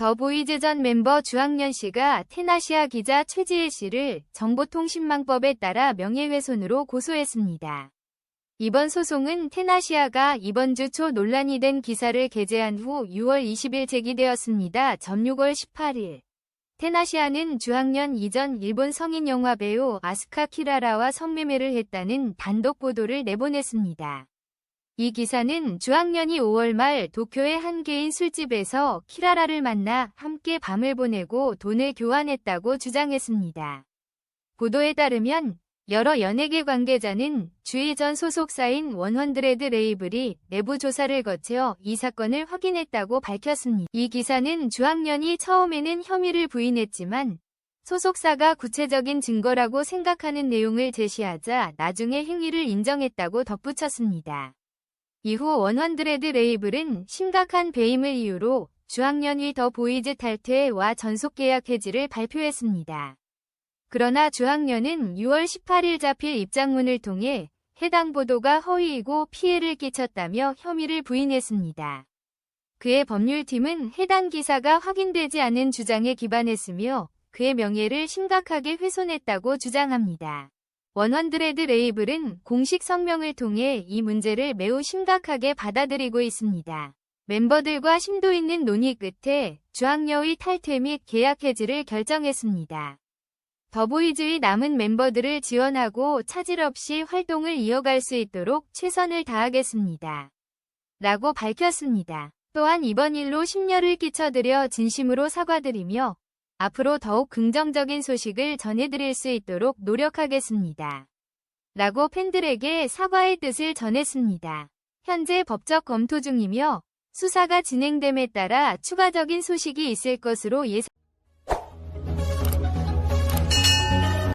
더보이즈 전 멤버 주학년 씨가 테나시아 기자 최지혜 씨를 정보통신망법에 따라 명예훼손으로 고소했습니다. 이번 소송은 테나시아가 이번 주 초 논란이 된 기사를 게재한 후 6월 20일 제기되었습니다. 전 6월 18일. 테나시아는 주학년 이전 일본 성인 영화 배우 아스카 키라라와 성매매를 했다는 단독 보도를 내보냈습니다. 이 기사는 주학년이 5월 말 도쿄의 한 개인 술집에서 키라라를 만나 함께 밤을 보내고 돈을 교환했다고 주장했습니다. 보도에 따르면 여러 연예계 관계자는 주의 전 소속사인 원헌드레드 레이블이 내부 조사를 거쳐 이 사건을 확인했다고 밝혔습니다. 이 기사는 주학년이 처음에는 혐의를 부인했지만 소속사가 구체적인 증거라고 생각하는 내용을 제시하자 나중에 행위를 인정했다고 덧붙였습니다. 이후 원헌드레드 레이블은 심각한 배임을 이유로 주학년이 더 보이즈 탈퇴와 전속계약 해지를 발표했습니다. 그러나 주학년은 6월 18일 잡힐 입장문을 통해 해당 보도가 허위이고 피해를 끼쳤다며 혐의를 부인했습니다. 그의 법률팀은 해당 기사가 확인되지 않은 주장에 기반했으며 그의 명예를 심각하게 훼손했다고 주장합니다. 원헌드레드 레이블은 공식 성명을 통해 이 문제를 매우 심각하게 받아들이고 있습니다. 멤버들과 심도 있는 논의 끝에 주학녀의 탈퇴 및 계약 해지를 결정했습니다. 더보이즈의 남은 멤버들을 지원하고 차질 없이 활동을 이어갈 수 있도록 최선을 다하겠습니다. 라고 밝혔습니다. 또한 이번 일로 심려를 끼쳐드려 진심으로 사과드리며 앞으로 더욱 긍정적인 소식을 전해드릴 수 있도록 노력하겠습니다. 라고 팬들에게 사과의 뜻을 전했습니다. 현재 법적 검토 중이며 수사가 진행됨에 따라 추가적인 소식이 있을 것으로 예상